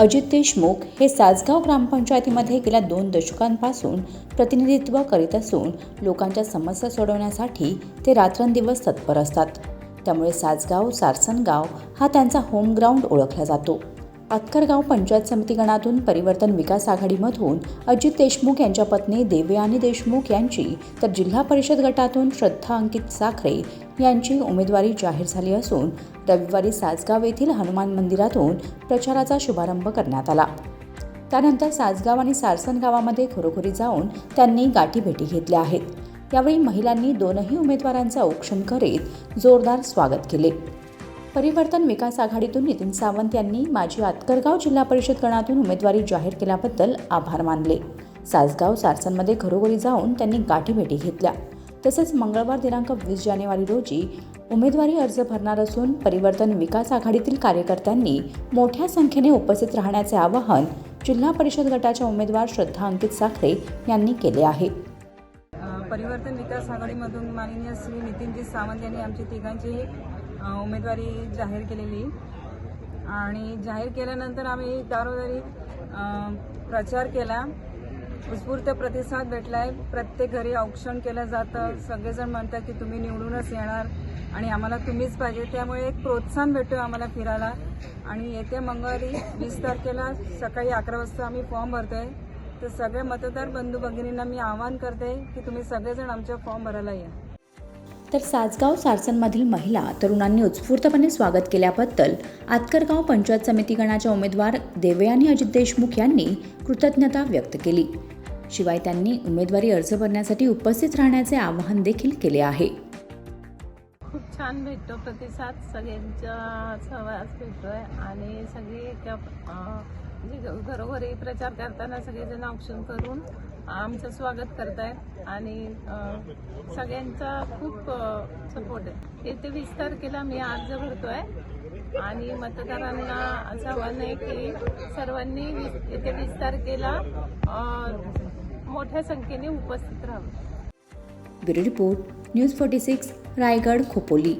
अजित देशमुख हे सासगाव ग्रामपंचायतीमध्ये गेल्या दोन दशकांपासून प्रतिनिधित्व करीत असून लोकांच्या समस्या सोडवण्यासाठी ते रात्रंदिवस तत्पर असतात. त्यामुळे सासगाव सारसनगाव हा त्यांचा होम ग्राउंड ओळखला जातो. आतकरगाव पंचायत समिती गणातून परिवर्तन विकास आघाडीमधून अजित देशमुख यांच्या पत्नी देवयानी देशमुख यांची तर जिल्हा परिषद गटातून श्रद्धा अंकित साखरे यांची उमेदवारी जाहीर झाली असून रविवारी सासगाव येथील हनुमान मंदिरातून प्रचाराचा शुभारंभ करण्यात आला. त्यानंतर सासगाव आणि सारसन गावामध्ये घरोघरी जाऊन त्यांनी गाठीभेटी घेतल्या आहेत. यावेळी महिलांनी दोनही उमेदवारांचा औक्षण करीत जोरदार स्वागत केले. परिवर्तन विकास आघाडीतून नितीन सावंत यांनी माजी आतकरगाव जिल्हा परिषद गणातून उमेदवारी जाहीर केल्याबद्दल आभार मानले. सासगाव सारसनमध्ये घरोघरी जाऊन त्यांनी गाठीभेटी घेतल्या. तसंच मंगळवार दिनांक वीस जानेवारी रोजी उमेदवारी अर्ज भरणार असून परिवर्तन विकास आघाडीतील कार्यकर्त्यांनी मोठ्या संख्येने उपस्थित राहण्याचे आवाहन जिल्हा परिषद गटाच्या उमेदवार श्रद्धा अंकित साखरे यांनी केले आहे. परिवर्तन विकास आघाडीमधून माननीय श्री नितीनजी सावंत यांनी आमची तिघांची उमेदवारी जाहीर केलेली. आणि जाहीर केल्यानंतर आम्ही दारोदारी प्रचार केला. उत्स्फूर्त प्रतिसाद भेटला आहे प्रत्येक घरी औक्षण केलं जातं. सगळेजण म्हणतात की तुम्ही निवडूनच येणार आणि आम्हाला तुम्हीच पाहिजे. त्यामुळे एक प्रोत्साहन भेटतो आम्हाला फिरायला. आणि येत्या मंगळवारी वीस तारखेला सकाळी अकरा वाजता आम्ही फॉर्म भरतोय. तर सगळे मतदार बंधू भगिनींना मी आवाहन करते की तुम्ही सगळेजण आमच्या फॉर्म भरायला या. तर सासगाव सारसनमधील महिला तरुणांनी उत्स्फूर्तपणे स्वागत केल्याबद्दल आतकरगाव पंचायत समिती गणाच्या उमेदवार देवयानी अजित देशमुख यांनी कृतज्ञता व्यक्त केली. शिवाय त्यांनी उमेदवारी अर्ज भरण्यासाठी उपस्थित राहण्याचे आवाहन देखील केले आहे. खूप छान भेटतो प्रतिसाद. सगळ्यांचा सहवास भेटतोय आणि सगळे घरोघरी प्रचार करताना सगळेजण औक्षण करून आमचं स्वागत करतायत. आणि सगळ्यांचा खूप सपोर्ट आहे. येथे वीस तारखेला मी अर्ज भरतोय. आणि मतदारांना असं आव्हान आहे की सर्वांनी येत्या वीस तारखेला मोठ्या संख्येने उपस्थित राहावं. Bureau report news forty six Raigad Khopoli.